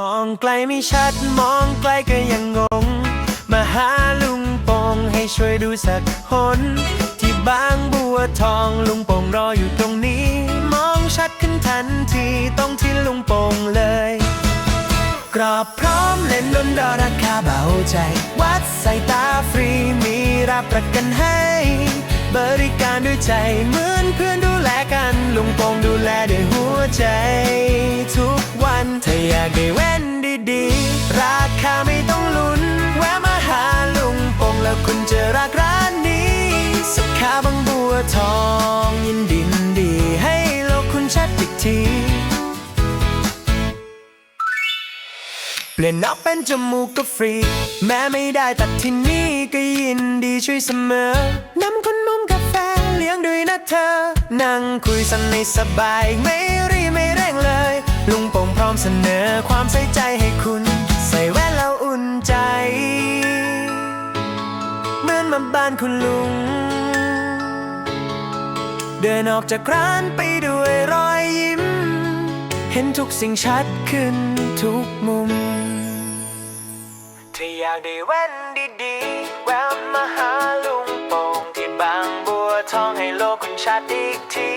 มองไกลไม่ชัดมองไกลก็ยังงง มาหาลุงโป่งให้ช่วยดูสักหน ที่บางบัวทองลุงโป่งรออยู่ตรงนี้ มองชัดขึ้นทันทีต้องที่ลุงโป่งเลย กรอบพร้อมเล่นดนดอราคาเบาใจ วัดสายตาฟรีมีรับประกันให้ บริการด้วยใจเหมือนเพื่อนดูแลกันลุงโป่งดูแลด้วยหัวใจ เปลี่ยนนอกเป็นจมูกก็ฟรี แม้ไม่ได้ตัดที่นี่ก็ยินดีช่วยเสมอนำขนมกาแฟเลี้ยงด้วยนะเธอ นั่งคุยสนิทสบาย ไม่รีไม่เร่งเลย ลุงโป่งพร้อมเสนอความใส่ใจให้คุณ ใส่แว่นแล้วอุ่นใจ เหมือนมาบ้านคุณลุง เดินออกจากร้านไปด้วยรอยยิ้ม เห็นทุกสิ่งชัดขึ้นทุกมุม ถ้าอยากได้แว่นดีๆ แวะมาหาลุงโป่งที่บางบัวทองให้โลกคุณชัดอีกที